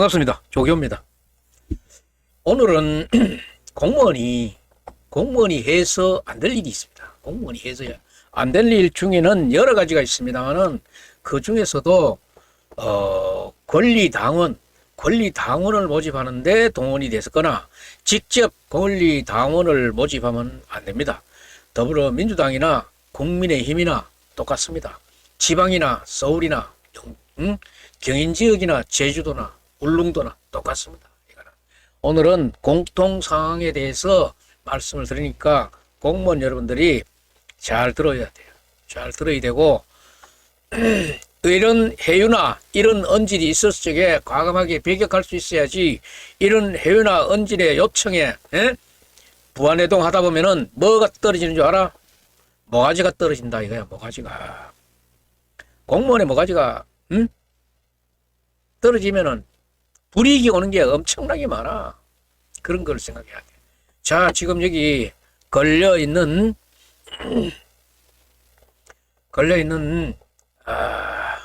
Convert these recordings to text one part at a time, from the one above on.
반갑습니다. 조교입니다. 오늘은 공무원이 공무원이 해서 안 될 일이 있습니다. 공무원이 해서 안 될 일 중에는 여러 가지가 있습니다만은 그 중에서도 어 권리 당원 권리 당원을 모집하는데 동원이 됐거나 직접 권리 당원을 모집하면 안 됩니다. 더불어민주당이나 국민의힘이나 똑같습니다. 지방이나 서울이나 영- 응? 경인 지역이나 제주도나 울릉도나 똑같습니다. 이거는. 오늘은 공통 상황에 대해서 말씀을 드리니까 공무원 여러분들이 잘 들어야 돼요. 잘 들어야 되고 이런 해유나 이런 언질이 있었을 적에 과감하게 배격할 수 있어야지 이런 해유나 언질의 요청에 에? 부안해동 하다 보면은 뭐가 떨어지는 줄 알아? 모가지가 떨어진다 이거야 모가지가 공무원의 모가지가 응? 떨어지면은 불이익이 오는 게 엄청나게 많아. 그런 걸 생각해야 돼. 자, 지금 여기 걸려 있는 걸려 있는 아,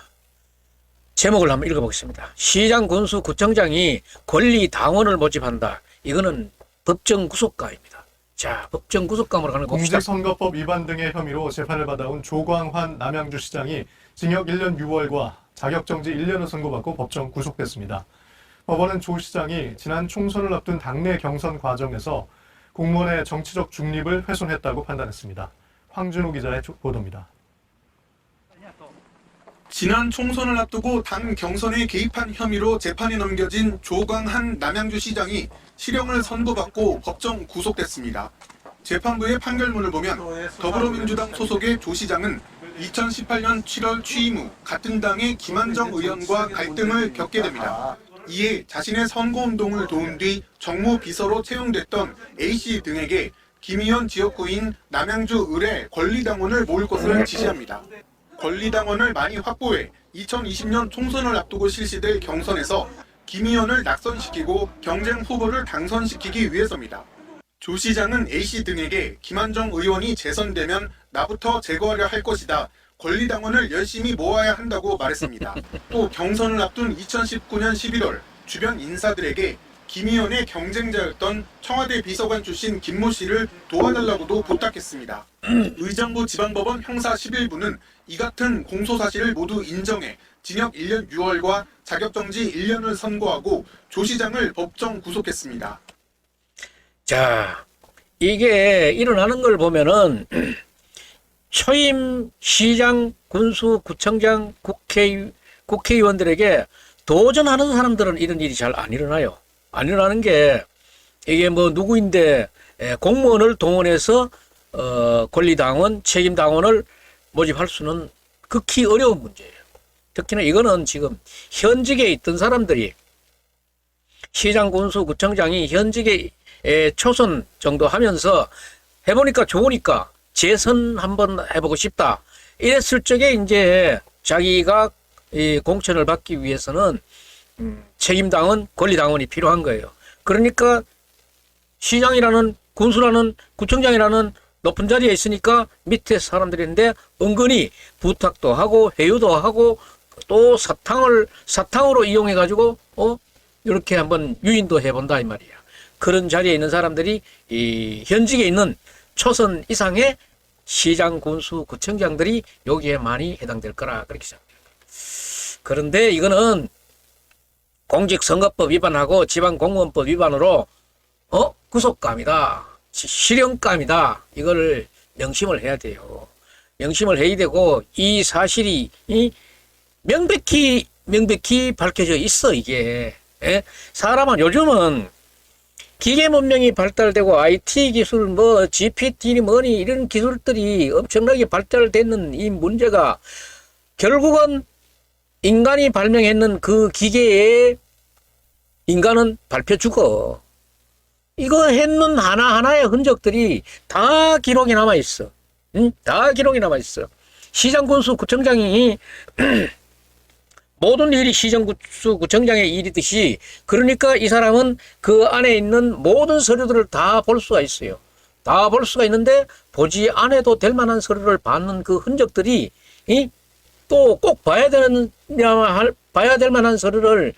제목을 한번 읽어보겠습니다. 시장 군수 구청장이 권리 당원을 모집한다. 이거는 법정 구속가입니다. 자, 법정 구속감으로 가는 거 봅시다. 공직선거법 위반 등의 혐의로 재판을 받아온 조광환 남양주시장이 징역 1년 6월과 자격정지 1년을 선고받고 법정 구속됐습니다. 법원은 조 시장이 지난 총선을 앞둔 당내 경선 과정에서 공무원의 정치적 중립을 훼손했다고 판단했습니다. 황준호 기자의 조- 보도입니다. 지난 총선을 앞두고 당 경선에 개입한 혐의로 재판에 넘겨진 조광한 남양주 시장이 실형을 선고받고 법정 구속됐습니다. 재판부의 판결문을 보면 더불어민주당 소속의 조 시장은 2018년 7월 취임 후 같은 당의 김한정 의원과 갈등을 겪게 됩니다. 이에 자신의 선거운동을 도운 뒤 정무 비서로 채용됐던 A씨 등에게 김 의원 지역구인 남양주 을에 권리당원을 모을 것을 지시합니다. 권리당원을 많이 확보해 2020년 총선을 앞두고 실시될 경선에서 김 의원을 낙선시키고 경쟁 후보를 당선시키기 위해서입니다. 조 시장은 A씨 등에게 김한정 의원이 재선되면 나부터 제거하려 할 것이다. 권리당원을 열심히 모아야 한다고 말했습니다. 또 경선을 앞둔 2019년 11월 주변 인사들에게 김 의원의 경쟁자였던 청와대 비서관 출신 김모 씨를 도와달라고도 부탁했습니다. 의정부 지방법원 형사 11부는 이 같은 공소 사실을 모두 인정해 징역 1년 6월과 자격정지 1년을 선고하고 조 시장을 법정 구속했습니다. 자, 이게 일어나는 걸 보면은 초임 시장, 군수, 구청장, 국회 국회의원들에게 도전하는 사람들은 이런 일이 잘 안 일어나요. 안 일어나는 게 이게 뭐 누구인데 에, 공무원을 동원해서 어, 권리당원, 책임당원을 모집할 수는 극히 어려운 문제예요. 특히나 이거는 지금 현직에 있던 사람들이 시장, 군수, 구청장이 현직에 에, 초선 정도 하면서 해보니까 좋으니까 재선 한번 해보고 싶다. 이랬을 적에 이제 자기가 이 공천을 받기 위해서는 음, 책임당원, 권리당원이 필요한 거예요. 그러니까 시장이라는 군수라는 구청장이라는 높은 자리에 있으니까 밑에 사람들인데 은근히 부탁도 하고 회유도 하고 또 사탕을 사탕으로 이용해 가지고 어 이렇게 한번 유인도 해본다 이 말이야. 그런 자리에 있는 사람들이 이 현직에 있는 초선 이상의 시장, 군수, 구청장들이 여기에 많이 해당될 거라 그렇게 생각합니다. 그런데 이거는 공직선거법 위반하고 지방공무원법 위반으로 어 구속감이다, 시- 실형감이다. 이거를 명심을 해야 돼요. 명심을 해야 되고 이 사실이 이 명백히 명백히 밝혀져 있어 이게. 예? 사람은 요즘은 기계 문명이 발달되고 IT 기술 뭐 GPT니 뭐니 이런 기술들이 엄청나게 발달되는 이 문제가 결국은 인간이 발명했는 그 기계에 인간은 밟혀 죽어. 이거 했는 하나하나의 흔적들이 다 기록이 남아 있어. 응? 다 기록이 남아 있어. 시장군수 구청장이 모든 일이 시정구수 구청장의 일이듯이 그러니까 이 사람은 그 안에 있는 모든 서류들을 다 볼 수가 있어요. 다 볼 수가 있는데 보지 않아도 될 만한 서류를 받는 그 흔적들이 또 꼭 봐야 되는 봐야 될 만한 서류를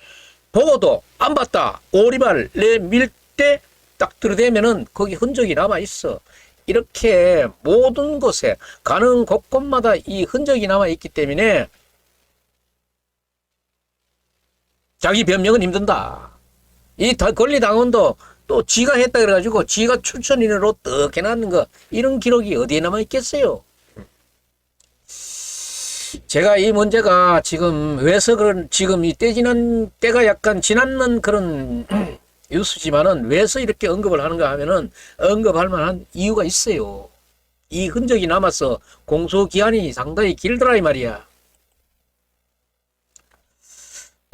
보고도 안 봤다. 오리발 내밀 때 딱 들이대면은 거기 흔적이 남아 있어. 이렇게 모든 곳에 가는 곳곳마다 이 흔적이 남아 있기 때문에 자기 변명은 힘든다. 이 다- 권리당원도 또 지가 했다 그래가지고 지가 추천인으로 떡 해놨는 거 이런 기록이 어디에 남아 있겠어요? 제가 이 문제가 지금 왜서 그런 지금 이 떼지는 때가 약간 지났는 그런 뉴스지만은 왜서 이렇게 언급을 하는가 하면은 언급할 만한 이유가 있어요. 이 흔적이 남아서 공소 기한이 상당히 길더라 이 말이야.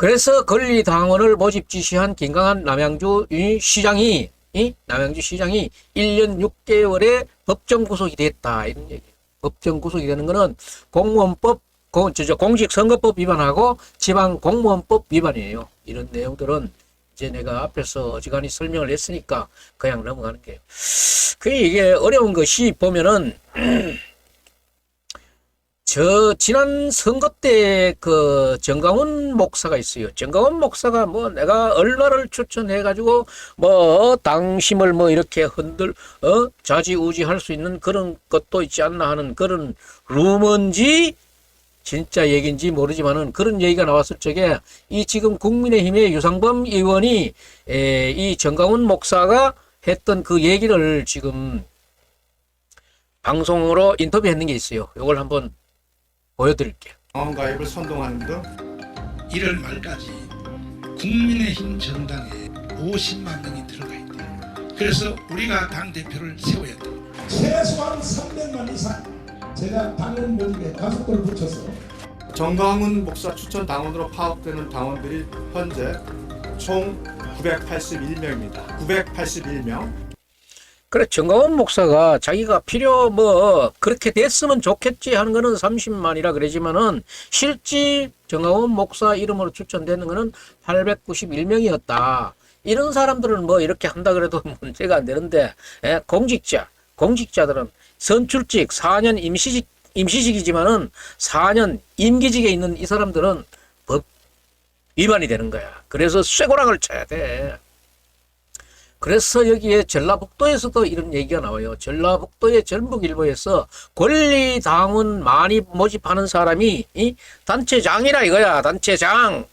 그래서 권리당원을 모집 지시한 김강한 남양주 이 시장이 이 남양주 시장이 1년 6개월에 법정 구속이 됐다 이런 얘기. 법정 구속이 되는 거는 공무원법 공, 저, 저, 공직선거법 위반하고 지방 공무원법 위반이에요. 이런 내용들은 이제 내가 앞에서 어지간히 설명을 했으니까 그냥 넘어가는 게요. 그 이게 어려운 것이 보면은 저 지난 선거 때 그 정강훈 목사가 있어요. 정강훈 목사가 뭐 내가 얼마를 추천해 가지고 뭐 당심을 뭐 이렇게 흔들 어 좌지우지할 수 있는 그런 것도 있지 않나 하는 그런 루머인지 진짜 얘기인지 모르지만은 그런 얘기가 나왔을 적에 이 지금 국민의힘의 유상범 의원이 에, 이 정강훈 목사가 했던 그 얘기를 지금 방송으로 인터뷰했는 게 있어요. 이걸 한번 보여드릴게요. 가입을 선동하는 등 1월 말까지 국민의힘 전당에 50만 명이 들어가 있대요. 그래서 우리가 당 대표를 세워야 돼. 최소한 300만 이상 제가 당원 모집에 가속도를 붙여서 정강훈 목사 추천 당원으로 파악되는 당원들이 현재 총 981명입니다. 981명. 그래 정강원 목사가 자기가 필요 뭐 그렇게 됐으면 좋겠지 하는 거는 30만이라 그러지만은 실제 정강원 목사 이름으로 추천되는 거는 891명이었다. 이런 사람들은 뭐 이렇게 한다 그래도 문제가 안 되는데 예, 공직자 공직자들은 선출직 4년 임시직 임시직이지만은 4년 임기직에 있는 이 사람들은 법 위반이 되는 거야. 그래서 쇠고랑을 쳐야 돼. 그래서 여기에 전라북도에서도 이런 얘기가 나와요. 전라북도의 전북일보에서 권리당원 많이 모집하는 사람이 이 단체장이라 이거야. 단체장.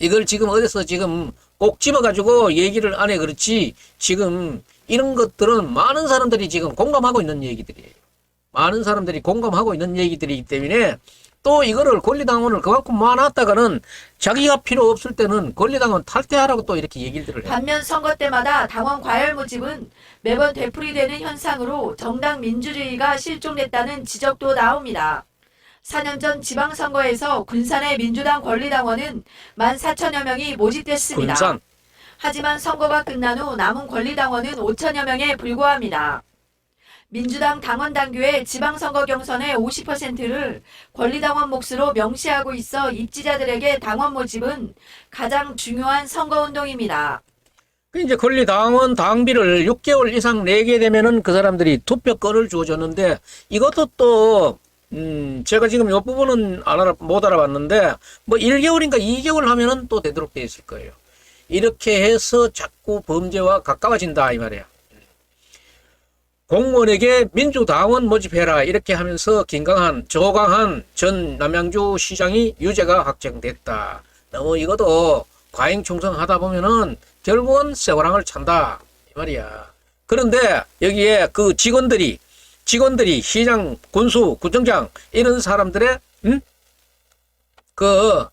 이걸 지금 어디서 지금 꼭 집어가지고 얘기를 안 해 그렇지. 지금 이런 것들은 많은 사람들이 지금 공감하고 있는 얘기들이에요. 많은 사람들이 공감하고 있는 얘기들이기 때문에 또 이거를 권리당원을 그만큼 모아놨다가는 자기가 필요 없을 때는 권리당원 탈퇴하라고 또 이렇게 얘기들을 해요. 반면 선거 때마다 당원 과열 모집은 매번 되풀이되는 현상으로 정당 민주주의가 실종됐다는 지적도 나옵니다. 4년 전 지방선거에서 군산의 민주당 권리당원은 14,000여 명이 모집됐습니다. 군산. 하지만 선거가 끝난 후 남은 권리당원은 5천여 명에 불과합니다. 민주당 당원 당규의 지방선거 경선의 50%를 권리당원 몫으로 명시하고 있어 입지자들에게 당원 모집은 가장 중요한 선거운동입니다. 그 이제 권리당원 당비를 6개월 이상 내게 되면은 그 사람들이 투표권을 주어줬는데 이것도 또 음, 제가 지금 이 부분은 안 알아, 못 알아봤는데, 뭐 1개월인가 2개월 하면은 또 되도록 돼 있을 거예요. 이렇게 해서 자꾸 범죄와 가까워진다, 이 말이야. 공무원에게 민주당원 모집해라, 이렇게 하면서 김강한, 조강한 전 남양주 시장이 유죄가 확정됐다. 너무 이것도 과잉 충성하다 보면은 결국은 쇠고랑을 찬다, 이 말이야. 그런데 여기에 그 직원들이 직원들이 시장, 군수, 구청장 이런 사람들의 음? 그저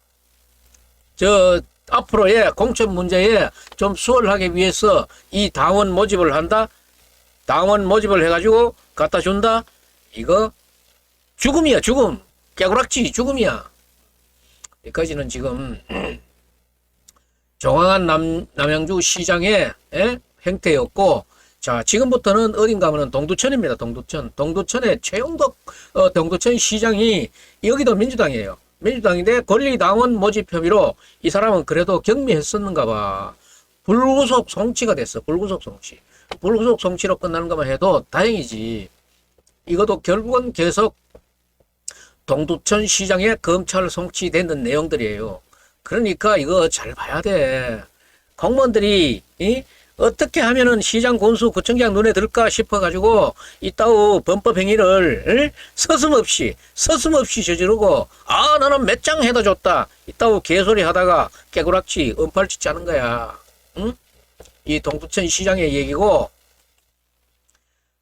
앞으로의 공천 문제에 좀 수월하기 위해서 이 당원 모집을 한다. 당원 모집을 해가지고 갖다 준다. 이거 죽음이야 죽음. 깨구락지 죽음이야. 여기까지는 지금 정황한 남, 남양주 시장의 예? 행태였고 자, 지금부터는 어딘가 하면 동두천입니다. 동두천. 동두천의 최용덕 어, 동두천 시장이 여기도 민주당이에요. 민주당인데 권리당원 모집 혐의로 이 사람은 그래도 경미했었는가 봐. 불구속 송치가 됐어. 불구속 송치. 불구속 송치로 끝나는 것만 해도 다행이지. 이것도 결국은 계속 동두천 시장에 검찰 송치되는 내용들이에요. 그러니까 이거 잘 봐야 돼. 공무원들이 이? 어떻게 하면은 시장 군수 구청장 눈에 들까 싶어가지고 이따우 범법 행위를 을? 서슴없이 서슴없이 저지르고 아 나는 몇 장 해다 줬다 이따우 개소리 하다가 깨구락지 은팔치 짜는 거야. 응? 이 동두천 시장의 얘기고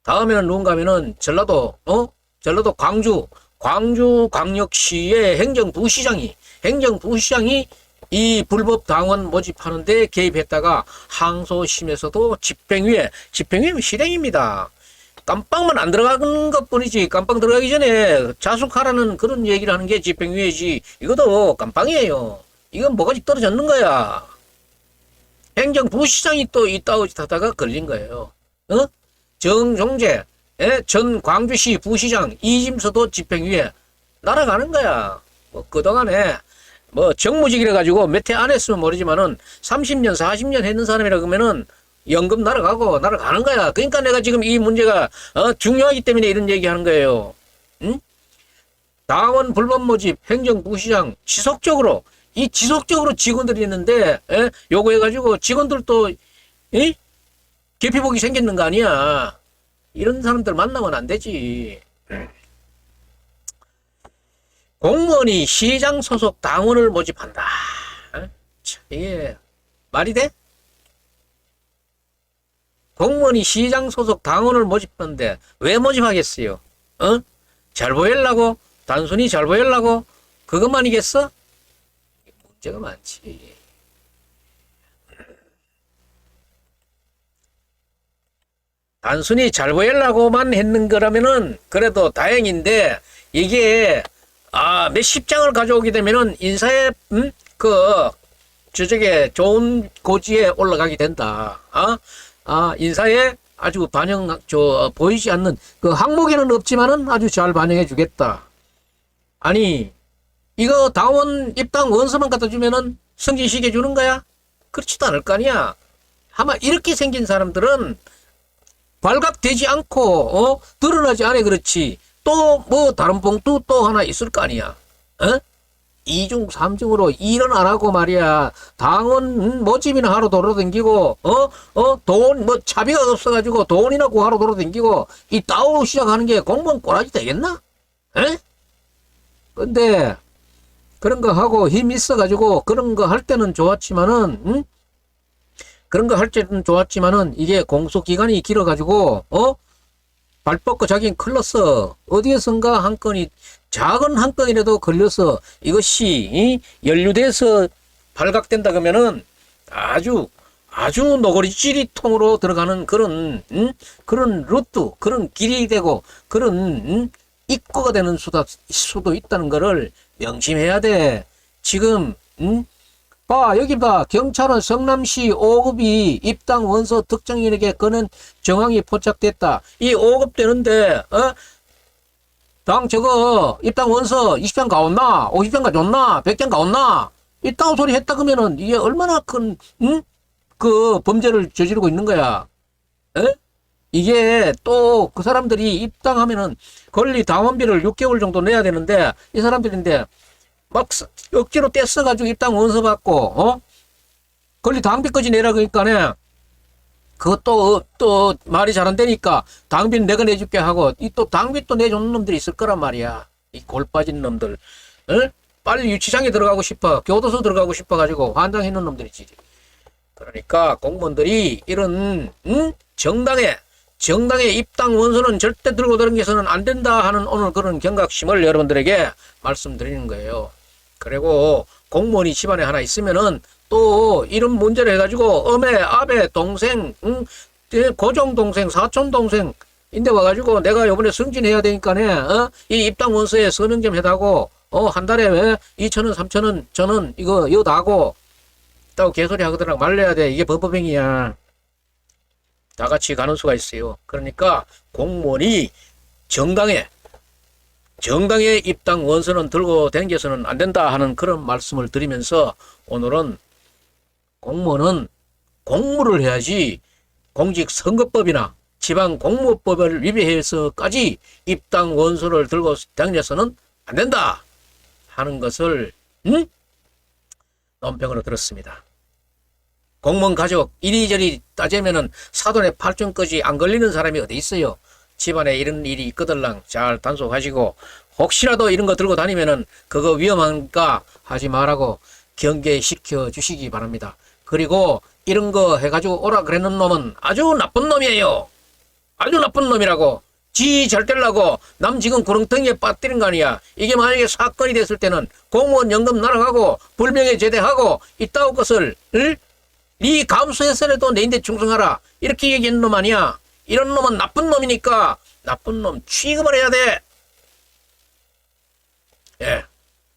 다음에는 누군가 하면은 전라도 어 전라도 광주 광주 광역시의 행정부시장이 행정부시장이 이 불법 당원 모집하는데 개입했다가 항소심에서도 집행유예 집행유예 실행입니다. 깜빵만 안 들어가는 것 뿐이지 깜빵 들어가기 전에 자숙하라는 그런 얘기를 하는 게 집행유예지 이것도 깜빵이에요. 이건 뭐가지 떨어졌는 거야. 행정부시장이 또 이따오짓 하다가 걸린 거예요. 어? 정종재 예? 전 광주시 부시장 이짐서도 집행유예 날아가는 거야. 뭐 그동안에 뭐 정무직이라 가지고 몇 해 안 했으면 모르지만은 30년 40년 했는 사람이라 그러면은 연금 날아가고 날아가는 거야. 그러니까 내가 지금 이 문제가 어, 중요하기 때문에 이런 얘기하는 거예요. 응? 당원 불법 모집 행정부시장 지속적으로 이 지속적으로 직원들이 있는데 에? 요거 해가지고 직원들도 이? 개피복이 생겼는 거 아니야. 이런 사람들 만나면 안 되지. 공무원이 시장 소속 당원을 모집한다. 어? 참, 이게 말이 돼? 공무원이 시장 소속 당원을 모집하는데 왜 모집하겠어요? 어? 잘 보이려고? 단순히 잘 보이려고? 그것만이겠어? 문제가 많지. 단순히 잘 보이려고만 했는 거라면은 그래도 다행인데 이게 아 몇십 장을 가져오게 되면은 인사에 음? 그 저쪽에 좋은 고지에 올라가게 된다. 아, 아 인사에 아주 반영 저 보이지 않는 그 항목에는 없지만은 아주 잘 반영해 주겠다. 아니 이거 당원 입당 원서만 갖다 주면은 승진시켜 주는 거야? 그렇지도 않을 거 아니야. 아마 이렇게 생긴 사람들은 발각되지 않고 어? 드러나지 않아 그렇지. 또 뭐 다른 봉투 또 하나 있을 거 아니야. 어? 이중 삼중으로 일은 안 하고 말이야. 당원 음, 모집이나 하러 돌아다니고 어 어 돈 뭐 차비가 없어 가지고 돈이나 구하러 돌아다니고 이 따오로 시작하는 게 공무원 꼬라지 되겠나? 에? 근데 그런 거 하고 힘 있어가지고 그런 거 할 때는 좋았지만은 응? 그런 거 할 때는 좋았지만은 이게 공소 기간이 길어가지고 어? 발 뻗고 자기는 클렀어. 어디에선가 한 건이 작은 한 건이라도 걸려서 이것이 이? 연루돼서 발각된다 그러면은 아주 아주 노거리 찌리통으로 들어가는 그런 응? 그런 루트 그런 길이 되고 그런 응? 입구가 되는 수다, 수도 있다는 거를 명심해야 돼. 지금 응? 봐 여기 봐 경찰은 성남시 5급이 입당 원서 특정인에게 그는 정황이 포착됐다 이 5급 되는데 어? 당 저거 입당 원서 20장 가온나 50장 가줬나 100장 가온나 이따고 소리 했다 그러면은 이게 얼마나 큰 응? 그 범죄를 저지르고 있는 거야 에? 이게 또 그 사람들이 입당하면은 권리 당원비를 6개월 정도 내야 되는데 이 사람들인데 막 스- 억지로 떼써가지고 입당 원서 받고 어? 권리 당비까지 내라 그러니까네. 그것도 어, 또 말이 잘 안 되니까 당비는 내가 내줄게 하고 이 또 당비 또 내주는 놈들이 있을 거란 말이야. 이 골 빠진 놈들. 어? 빨리 유치장에 들어가고 싶어. 교도소 들어가고 싶어 가지고 환장해 놓은 놈들이지. 그러니까 공무원들이 이런 응? 정당에 정당의 입당 원서는 절대 들고 다니서는 안 된다 하는 오늘 그런 경각심을 여러분들에게 말씀드리는 거예요. 그리고 공무원이 집안에 하나 있으면은 또 이런 문제를 해가지고 어메, 아베, 동생, 응? 예, 고종 동생, 사촌 동생 인데 와가지고 내가 요번에 승진해야 되니까네, 어? 이 입당 원서에 서명 좀 해다고, 어, 한 달에 왜 2천원, 3천원, 저는 이거 여다고, 있다고 개소리 하거든 말려야 돼. 이게 법법행위야. 다 같이 가는 수가 있어요. 그러니까 공무원이 정당에 정당의 입당 원서는 들고 다녀서는 안 된다 하는 그런 말씀을 드리면서 오늘은 공무원은 공무를 해야지 공직선거법이나 지방 공무법을 위배해서까지 입당 원서를 들고 다녀서는 안 된다 하는 것을 응? 논평으로 들었습니다. 공무원 가족 이리저리 따지면은 사돈의 팔촌까지 안 걸리는 사람이 어디 있어요? 집안에 이런 일이 있거들랑 잘 단속하시고 혹시라도 이런 거 들고 다니면은 그거 위험한가 하지 말라고 경계시켜 주시기 바랍니다. 그리고 이런 거 해가지고 오라 그랬는 놈은 아주 나쁜 놈이에요. 아주 나쁜 놈이라고. 지 잘 되려고 남 지금 구렁텅이에 빠뜨린 거 아니야. 이게 만약에 사건이 됐을 때는 공무원 연금 날아가고 불명예 제대하고 이따오 것을 을? 네 감수해서라도 내인데 충성하라. 이렇게 얘기하는 놈 아니야. 이런 놈은 나쁜 놈이니까 나쁜 놈 취급을 해야 돼. 예.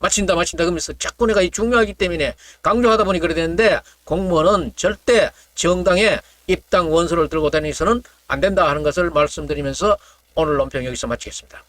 마친다 마친다 그러면서 자꾸 내가 이 중요하기 때문에 강조하다 보니 그래 되는데 공무원은 절대 정당의 입당 원서를 들고 다니서는 안 된다 하는 것을 말씀드리면서 오늘 논평 여기서 마치겠습니다.